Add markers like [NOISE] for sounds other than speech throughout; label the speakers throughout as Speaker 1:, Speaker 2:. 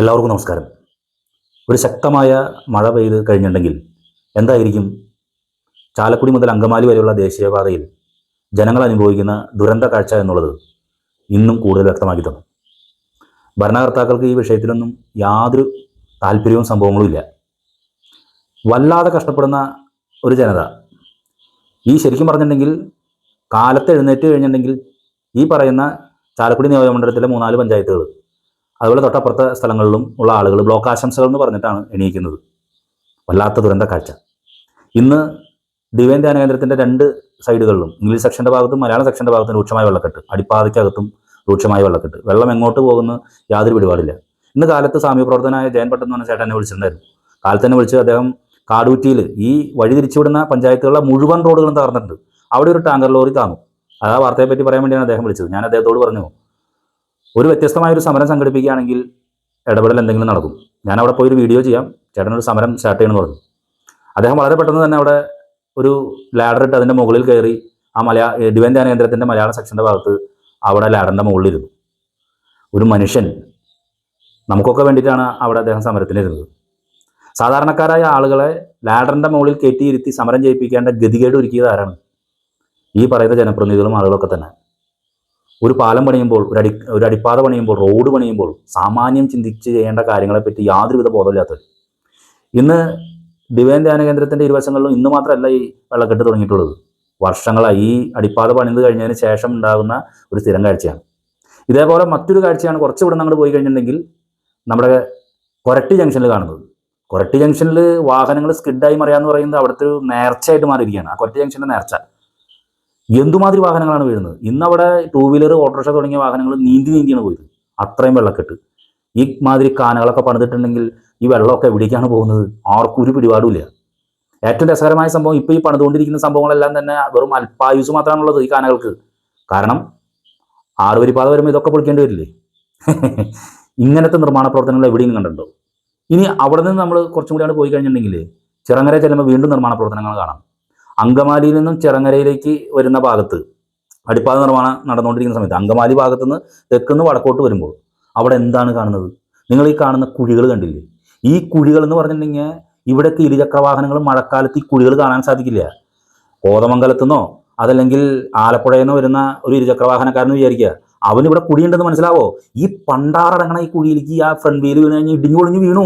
Speaker 1: എല്ലാവർക്കും നമസ്കാരം. ഒരു ശക്തമായ മഴ പെയ്ത് കഴിഞ്ഞിട്ടുണ്ടെങ്കിൽ എന്തായിരിക്കും? ചാലക്കുടി മുതൽ അങ്കമാലി വരെയുള്ള ദേശീയപാതയിൽ ജനങ്ങൾ അനുഭവിക്കുന്ന ദുരന്ത കാഴ്ച എന്നുള്ളത് ഇന്നും കൂടുതൽ വ്യക്തമാക്കി തന്നു. ഭരണകർത്താക്കൾക്ക് ഈ വിഷയത്തിലൊന്നും യാതൊരു താല്പര്യവും സംഭവങ്ങളും ഇല്ല. വല്ലാതെ കഷ്ടപ്പെടുന്ന ഒരു ജനത. ഈ ശരിക്കും പറഞ്ഞിട്ടുണ്ടെങ്കിൽ കാലത്ത് എഴുന്നേറ്റ് കഴിഞ്ഞിട്ടുണ്ടെങ്കിൽ ഈ പറയുന്ന ചാലക്കുടി നിയോജകമണ്ഡലത്തിലെ മൂന്നാൽ പഞ്ചായത്തുകൾ അതുപോലെ തൊട്ടപ്പുറത്തെ സ്ഥലങ്ങളിലും ഉള്ള ആളുകൾ ബ്ലോക്ക് ആശംസകൾ എന്ന് പറഞ്ഞിട്ടാണ് എണീക്കുന്നത്. വല്ലാത്ത ദുരന്ത കാഴ്ച. ഇന്ന് ഡിവൈൻ ധ്യാന കേന്ദ്രത്തിന്റെ രണ്ട് സൈഡുകളിലും ഇംഗ്ലീഷ് സെക്ഷന്റെ ഭാഗത്തും മലയാളം സെക്ഷന്റെ ഭാഗത്തും രൂക്ഷമായ വെള്ളക്കെട്ട് അടിപ്പാതയ്ക്കകത്തും രൂക്ഷമായ വെള്ളക്കെട്ട്. വെള്ളം എങ്ങോട്ട് പോകുന്ന യാതൊരു പിടിപാടില്ല. ഇന്ന് കാലത്ത് സാമ്യപ്രവർത്തനായ ജയൻ പട്ടൻ എന്ന് പറഞ്ഞ ചേട്ടനെ വിളിച്ചിട്ടുണ്ടായിരുന്നു. കാലത്ത് തന്നെ വിളിച്ച് അദ്ദേഹം കാടൂറ്റിയിൽ ഈ വഴി തിരിച്ചുവിടുന്ന പഞ്ചായത്തുകളിലെ മുഴുവൻ റോഡുകളും തകർന്നിട്ടുണ്ട്. അവിടെ ഒരു ടാങ്കർ ലോറി താങ്ങും അതാ ആ വാർത്തയെ പറ്റി പറയാൻ വേണ്ടിയാണ് അദ്ദേഹം വിളിച്ചത്. ഞാൻ അദ്ദേഹത്തോട് പറഞ്ഞു ഒരു വ്യത്യസ്തമായ ഒരു സമരം സംഘടിപ്പിക്കുകയാണെങ്കിൽ ഇടപെടൽ എന്തെങ്കിലും നടക്കും. ഞാൻ അവിടെ പോയി ഒരു വീഡിയോ ചെയ്യാം. ചേട്ടൻ ഒരു സമരം സ്റ്റാർട്ട് ചെയ്യണമെന്ന് പറഞ്ഞു. അദ്ദേഹം വളരെ പെട്ടെന്ന് തന്നെ അവിടെ ഒരു ലാഡർ ഇട്ട് അതിന്റെ മുകളിൽ കയറി ആ മലയാ ഡിവൈൻ ധ്യാന കേന്ദ്രത്തിന്റെ മലയാള സെക്ഷന്റെ ഭാഗത്ത് അവിടെ ലാഡറിന്റെ മുകളിലിരുന്നു. ഒരു മനുഷ്യൻ നമുക്കൊക്കെ വേണ്ടിയിട്ടാണ് അവിടെ അദ്ദേഹം സമരത്തിനിരുന്നത്. സാധാരണക്കാരായ ആളുകളെ ലാഡറിന്റെ മുകളിൽ കയറ്റിയിരുത്തി സമരം ചെയ്യിപ്പിക്കേണ്ട ഗതികേട് ഒരുക്കിയത് ആരാണ്? ഈ പറയുന്ന ജനപ്രതിനിധികളും ആളുകളൊക്കെ തന്നെ. ഒരു പാലം പണിയുമ്പോൾ ഒരു അടി ഒരു അടിപ്പാത പണിയുമ്പോൾ റോഡ് പണിയുമ്പോൾ സാമാന്യം ചിന്തിച്ച് ചെയ്യേണ്ട കാര്യങ്ങളെപ്പറ്റി യാതൊരുവിധ ബോധമില്ലാത്തവർ. ഇന്ന് ഡിവൈൻ ധ്യാന കേന്ദ്രത്തിന്റെ ഇരുവശങ്ങളിലും ഇന്ന് മാത്രമല്ല ഈ വെള്ളക്കെട്ട് തുടങ്ങിയിട്ടുള്ളത്. വർഷങ്ങളായി ഈ അടിപ്പാത പണിത് കഴിഞ്ഞതിന് ശേഷം ഉണ്ടാകുന്ന ഒരു സ്ഥിരം കാഴ്ചയാണ്. ഇതേപോലെ മറ്റൊരു കാഴ്ചയാണ് കുറച്ച് ഇവിടെ അങ്ങോട്ട് പോയി കഴിഞ്ഞിട്ടുണ്ടെങ്കിൽ നമ്മുടെ കൊരട്ടി ജംഗ്ഷനിൽ കാണുന്നത്. കൊരട്ടി ജംഗ്ഷനിൽ വാഹനങ്ങൾ സ്കിഡായി മറിയാന്ന് പറയുന്നത് അവിടുത്തെ ഒരു നേർച്ചയായിട്ട് മാറിയിരിക്കുകയാണ്. ആ കൊരട്ടി ജംഗ്ഷന്റെ നേർച്ച. എന്തുമാതിരി വാഹനങ്ങളാണ് വീഴുന്നത്? ഇന്നവിടെ ടൂ വീലർ ഓട്ടോറിക്ഷ തുടങ്ങിയ വാഹനങ്ങൾ നീന്തി നീന്തിയാണ് പോയത്. അത്രയും വെള്ളക്കെട്ട്. ഈ മാതിരി കാനകളൊക്കെ പണിതിട്ടുണ്ടെങ്കിൽ ഈ വെള്ളമൊക്കെ എവിടേക്കാണ് പോകുന്നത്? ആർക്കും ഒരു പിടിപാടുമില്ല. ഏറ്റവും രസകരമായ സംഭവം ഇപ്പോൾ ഈ പണിതുകൊണ്ടിരിക്കുന്ന സംഭവങ്ങളെല്ലാം തന്നെ വെറും അല്പായുസ് മാത്രമാണുള്ളത് ഈ കാനകൾക്ക്. കാരണം ആറുവരിപ്പാത വരുമ്പോൾ ഇതൊക്കെ പൊളിക്കേണ്ടി വരില്ലേ? [LAUGHS] ഇങ്ങനത്തെ നിർമ്മാണ പ്രവർത്തനങ്ങൾ എവിടെയും കണ്ടിട്ടുണ്ടോ? ഇനി അവിടെ നിന്ന് നമ്മൾ കുറച്ചും കൂടിയാണ് പോയി കഴിഞ്ഞിട്ടുണ്ടെങ്കിൽ ചിറങ്ങര ചെല്ലുമ്പോൾ വീണ്ടും നിർമ്മാണ പ്രവർത്തനങ്ങൾ കാണാം. അങ്കമാലിയിൽ നിന്നും ചിറങ്ങരയിലേക്ക് വരുന്ന ഭാഗത്ത് അടിപ്പാത നിർമ്മാണം നടന്നുകൊണ്ടിരിക്കുന്ന സമയത്ത് അങ്കമാലി ഭാഗത്ത് നിന്ന് തെക്കുന്ന് വടക്കോട്ട് വരുമ്പോൾ അവിടെ എന്താണ് കാണുന്നത്? നിങ്ങൾ ഈ കാണുന്ന കുഴികൾ കണ്ടില്ലേ? ഈ കുഴികൾ എന്ന് പറഞ്ഞിട്ടുണ്ടെങ്കിൽ ഇവിടെ ഇരുചക്ര വാഹനങ്ങൾ മഴക്കാലത്ത് ഈ കുഴികൾ കാണാൻ സാധിക്കില്ല. കോതമംഗലത്തു നിന്നോ അതല്ലെങ്കിൽ ആലപ്പുഴയിൽ നിന്ന് വരുന്ന ഒരു ഇരുചക്ര വാഹനക്കാരൻ വിചാരിക്കുക അവന് ഇവിടെ കുഴിയുണ്ടെന്ന് മനസ്സിലാവോ? ഈ പണ്ടാറടങ്ങണ ഈ കുഴിയിലേക്ക് ആ ഫ്രണ്ട് വീൽ വീണ് കഴിഞ്ഞ് ഇടിഞ്ഞു പൊളിഞ്ഞു വീണു.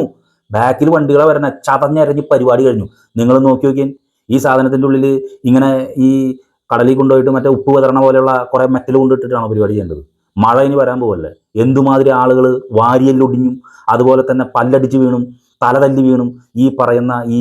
Speaker 1: ബാക്കിൽ വണ്ടികളെ വരണ ചതഞ്ഞരഞ്ഞ് പരിപാടി കഴിഞ്ഞു. നിങ്ങൾ നോക്കി നോക്കിയാൽ ഈ സാധനത്തിന്റെ ഉള്ളിൽ ഇങ്ങനെ ഈ കടലിൽ കൊണ്ടുപോയിട്ട് മറ്റേ ഉപ്പ് വിതരണ പോലെയുള്ള കുറേ മെറ്റൽ കൊണ്ടിട്ടിട്ടാണ് പരിപാടി ചെയ്യേണ്ടത്? മഴ ഇനി വരാൻ പോവല്ലേ? എന്തുമാതിരി ആളുകൾ വാരിയല്ലൊടിഞ്ഞും അതുപോലെ തന്നെ പല്ലടിച്ച് വീണും തല തല്ലി വീണും ഈ പറയുന്ന ഈ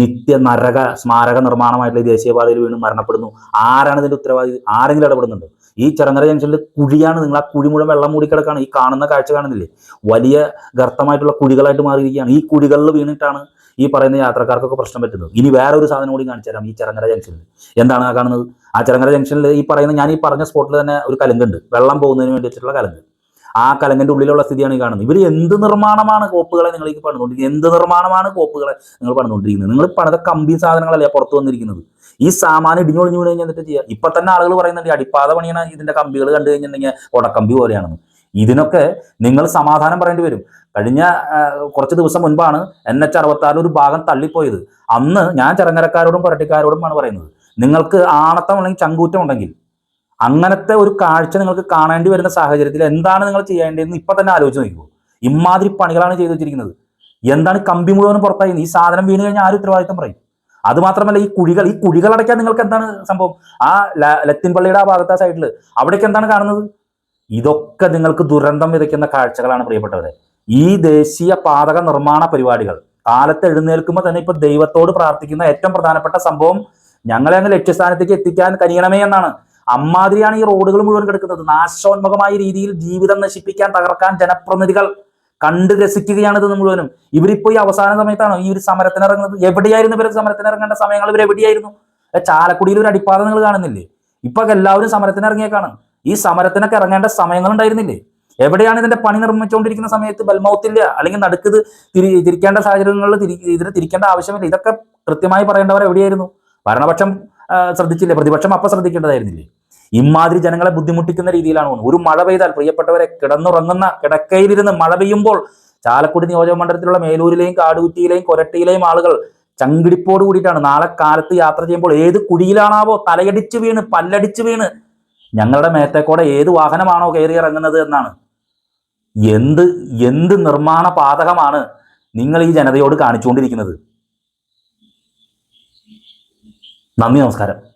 Speaker 1: നിത്യ നരക സ്മാരക നിർമ്മാണമായിട്ടുള്ള ദേശീയപാതയിൽ വീണും മരണപ്പെടുന്നു. ആരാണ് ഇതിന്റെ ഉത്തരവാദി? ആരെങ്കിലും ഇടപെടുന്നുണ്ട്. ഈ ചിറങ്ങര ജംഗ്ഷനിൽ കുഴിയാണ് നിങ്ങൾ ആ കുഴി മുഴുവൻ വെള്ളം മൂടിക്കിടക്കാണ്. ഈ കാണുന്ന കാഴ്ച കാണുന്നില്ലേ? വലിയ ഗർത്തമായിട്ടുള്ള കുഴികളായിട്ട് മാറിയിരിക്കുകയാണ്. ഈ കുഴികളിൽ വീണിട്ടാണ് ഈ പറയുന്ന യാത്രക്കാർക്കൊക്കെ പ്രശ്നം പറ്റുന്നത്. ഇനി വേറെ ഒരു സാധനം കൂടി കാണിച്ചു തരാം ഈ ചെറങ്ങര ജംഗ്ഷനിൽ എന്താണ് ആ കാണുന്നത്? ആ ചെറങ്ങര ജംഗ്ഷനിൽ ഈ പറയുന്ന ഞാൻ ഈ പറഞ്ഞ സ്പോട്ടിൽ തന്നെ ഒരു കലങ്കുണ്ട്. വെള്ളം പോകുന്നതിന് വേണ്ടി വെച്ചിട്ടുള്ള കലങ്ക്. ആ കലങ്ങിന്റെ ഉള്ളിലുള്ള സ്ഥിതിയാണ് ഈ കാണുന്നത്. ഇവർ എന്ത് നിർമ്മാണമാണ് കോപ്പുകളെ നിങ്ങൾ ഈ പണിതുകൊണ്ടിരിക്കുന്നത്? എന്ത് നിർമ്മാണമാണ് കോപ്പുകളെ നിങ്ങൾ പണിതുകൊണ്ടിരിക്കുന്നത്? നിങ്ങൾ പണിത കമ്പി സാധനങ്ങളല്ലേ പുറത്ത് വന്നിരിക്കുന്നത്? ഈ സാമാനം ഇടിഞ്ഞൊളിഞ്ഞു വീണ് കഴിഞ്ഞാൽ എന്നിട്ട് ചെയ്യുക ഇപ്പൊ തന്നെ ആളുകൾ പറയുന്നുണ്ട് അടിപ്പാത പണിയണ ഇതിന്റെ കമ്പികൾ കണ്ടു കഴിഞ്ഞിട്ടുണ്ടെങ്കിൽ ഉടക്കമ്പി പോലെയാണെന്ന്. ഇതിനൊക്കെ നിങ്ങൾ സമാധാനം പറയേണ്ടി വരും. കഴിഞ്ഞ കുറച്ച് ദിവസം മുൻപാണ് എൻ എച്ച് അറുപത്താറിൽ ഒരു ഭാഗം തള്ളിപ്പോയത്. അന്ന് ഞാൻ ചെറങ്ങരക്കാരോടും പുരട്ടിക്കാരോടും ആണ് പറയുന്നത്. നിങ്ങൾക്ക് ആണത്തം അല്ലെങ്കിൽ ചങ്കൂറ്റം ഉണ്ടെങ്കിൽ അങ്ങനത്തെ ഒരു കാഴ്ച നിങ്ങൾക്ക് കാണേണ്ടി വരുന്ന സാഹചര്യത്തിൽ എന്താണ് നിങ്ങൾ ചെയ്യേണ്ടതെന്ന് ഇപ്പൊ തന്നെ ആലോചിച്ച് നോക്കുമോ ഇമാതിരി പണികളാണ് ചെയ്തു വെച്ചിരിക്കുന്നത്. എന്താണ് കമ്പി മുഴുവനും പുറത്തായി? ഈ സാധനം വീണ് കഴിഞ്ഞാൽ ആരും ഉത്തരവാദിത്തം പറയും. അത് മാത്രമല്ല ഈ കുഴികൾ ഈ കുഴികൾ അടയ്ക്കാൻ നിങ്ങൾക്ക് എന്താണ് സംഭവം? ആ ലത്തിൻപള്ളിയുടെ ലത്തിൻ പള്ളിയുടെ ആ ഭാഗത്തെ സൈഡിൽ അവിടേക്ക് എന്താണ് കാണുന്നത്? ഇതൊക്കെ നിങ്ങൾക്ക് ദുരന്തം വിതയ്ക്കുന്ന കാഴ്ചകളാണ് പ്രിയപ്പെട്ടവരെ. ഈ ദേശീയ പാതക നിർമ്മാണ പരിപാടികൾ. കാലത്ത് എഴുന്നേൽക്കുമ്പോൾ തന്നെ ഇപ്പൊ ദൈവത്തോട് പ്രാർത്ഥിക്കുന്ന ഏറ്റവും പ്രധാനപ്പെട്ട സംഭവം ഞങ്ങളെ അങ്ങ് ലക്ഷ്യസ്ഥാനത്തേക്ക് എത്തിക്കാൻ കഴിയണമേ എന്നാണ്. അമ്മാതിരിയാണ് ഈ റോഡുകൾ മുഴുവൻ കിടക്കുന്നത്. നാശോന്മുഖമായ രീതിയിൽ ജീവിതം നശിപ്പിക്കാൻ തകർക്കാൻ ജനപ്രതിനിധികൾ കണ്ട് രസിക്കുകയാണ് ഇത് മുഴുവനും. ഇവരിപ്പോ ഈ അവസാന സമയത്താണോ? ഈ ഒരു സമരത്തിന് ഇറങ്ങുന്നത് എവിടെയായിരുന്നു ഇവർ സമരത്തിന് ഇറങ്ങേണ്ട സമയങ്ങൾ? ഇവർ എവിടെയായിരുന്നു? ചാലക്കുടിയിൽ ഒരു അടിപ്പാത നിങ്ങൾ കാണുന്നില്ലേ? ഇപ്പൊ എല്ലാവരും സമരത്തിന് ഇറങ്ങിയേക്കാണ് ഈ സമരത്തിനൊക്കെ ഇറങ്ങേണ്ട സമയങ്ങൾ ഉണ്ടായിരുന്നില്ലേ? എവിടെയാണ് ഇതിന്റെ പണി നിർമ്മിച്ചുകൊണ്ടിരിക്കുന്ന സമയത്ത് ബൽമൗത്തില്ല അല്ലെങ്കിൽ നടുക്കത് തിരി തിരിക്കേണ്ട സാഹചര്യങ്ങളിൽ തിരി ഇതിന് തിരിക്കേണ്ട ആവശ്യമില്ല. ഇതൊക്കെ കൃത്യമായി പറയേണ്ടവർ എവിടെയായിരുന്നു? ഭരണപക്ഷം ശ്രദ്ധിച്ചില്ലേ? പ്രതിപക്ഷം അപ്പൊ ശ്രദ്ധിക്കേണ്ടതായിരുന്നില്ലേ? ഇമാതിരി ജനങ്ങളെ ബുദ്ധിമുട്ടിക്കുന്ന രീതിയിലാണ് പോകുന്നത്. ഒരു മഴ പെയ്താൽ പ്രിയപ്പെട്ടവരെ കിടന്നുറങ്ങുന്ന കിടക്കയിലിരുന്ന് മഴ പെയ്യുമ്പോൾ ചാലക്കുടി നിയോജക മണ്ഡലത്തിലുള്ള മേലൂരിലെയും കാടുകുറ്റിയിലെയും കൊരട്ടിയിലെയും ആളുകൾ ചങ്കിടിപ്പോട് കൂടിയിട്ടാണ്. നാളെ കാലത്ത് യാത്ര ചെയ്യുമ്പോൾ ഏത് കുഴിയിലാണാവോ തലയടിച്ചു വീണ് പല്ലടിച്ചു വീണ് ഞങ്ങളുടെ മേത്തേക്കൂടെ ഏത് വാഹനമാണോ കയറി ഇറങ്ങുന്നത് എന്നാണ്. എന്ത് എന്ത് നിർമ്മാണ പാതകമാണ് നിങ്ങൾ ഈ ജനതയോട് കാണിച്ചുകൊണ്ടിരിക്കുന്നത്? നന്ദി നമസ്കാരം.